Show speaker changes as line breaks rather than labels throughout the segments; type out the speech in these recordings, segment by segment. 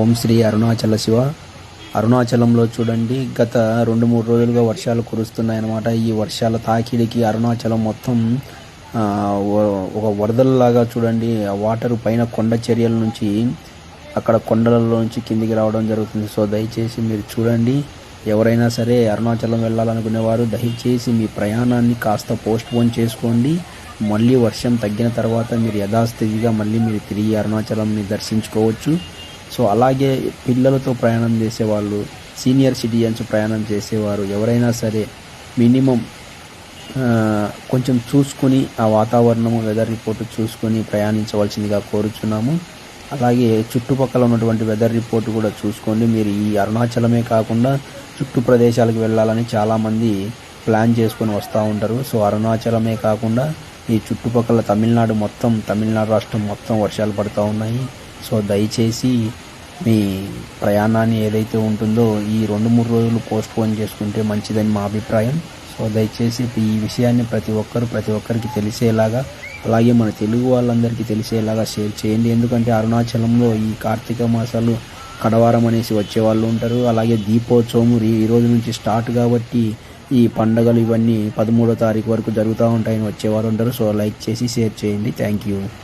ఓం శ్రీ అరుణాచల శివ. అరుణాచలంలో చూడండి గత రెండు మూడు రోజులుగా వర్షాలు కురుస్తున్నాయన్నమాట. ఈ వర్షాల తాకిడికి అరుణాచలం మొత్తం ఒక వరదలలాగా చూడండి. ఆ వాటర్ పైన కొండ చర్యల నుంచి అక్కడ కొండలలో నుంచి కిందికి రావడం జరుగుతుంది. సో దయచేసి మీరు చూడండి. ఎవరైనా సరే అరుణాచలం వెళ్ళాలనుకునేవారు దయచేసి మీ ప్రయాణాన్ని కాస్త పోస్ట్ పోన్ చేసుకోండి. మళ్ళీ వర్షం తగ్గిన తర్వాత మీరు యథాస్థితిగా మళ్ళీ మీరు తిరిగి అరుణాచలంని దర్శించుకోవచ్చు. సో అలాగే పిల్లలతో ప్రయాణం చేసేవాళ్ళు సీనియర్ సిటిజన్స్ ప్రయాణం చేసేవారు ఎవరైనా సరే మినిమం కొంచెం చూసుకుని ఆ వాతావరణము వెదర్ రిపోర్ట్ చూసుకొని ప్రయాణించవలసిందిగా కోరుచున్నాము. అలాగే చుట్టుపక్కల ఉన్నటువంటి వెదర్ రిపోర్ట్ కూడా చూసుకోండి. మీరు ఈ అరుణాచలమే కాకుండా చుట్టూ ప్రదేశాలకు వెళ్ళాలని చాలామంది ప్లాన్ చేసుకొని వస్తూ ఉంటారు. సో అరుణాచలమే కాకుండా ఈ చుట్టుపక్కల తమిళనాడు మొత్తం తమిళనాడు రాష్ట్రం మొత్తం వర్షాలు పడుతూ ఉన్నాయి. సో దయచేసి మీ ప్రయాణాన్ని ఏదైతే ఉంటుందో ఈ రెండు మూడు రోజులు పోస్ట్ పోన్ చేసుకుంటే మంచిదని మా అభిప్రాయం. సో దయచేసి ఈ విషయాన్ని ప్రతి ఒక్కరు ప్రతి ఒక్కరికి తెలిసేలాగా అలాగే మన తెలుగు వాళ్ళందరికీ తెలిసేలాగా షేర్ చేయండి. ఎందుకంటే అరుణాచలంలో ఈ కార్తీక మాసాలు కడవారం అనేసి వచ్చే వాళ్ళు ఉంటారు. అలాగే దీపోత్సవం ఈ రోజు నుంచి స్టార్ట్ కాబట్టి ఈ పండగలు ఇవన్నీ పదమూడో తారీఖు వరకు జరుగుతూ ఉంటాయని వచ్చేవారు ఉంటారు. సో లైక్ చేసి షేర్ చేయండి. Thank you.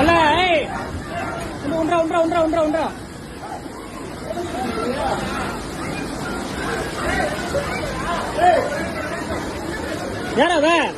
Wala eh. Undra, undra, undra, undra, undra. யார் அவன்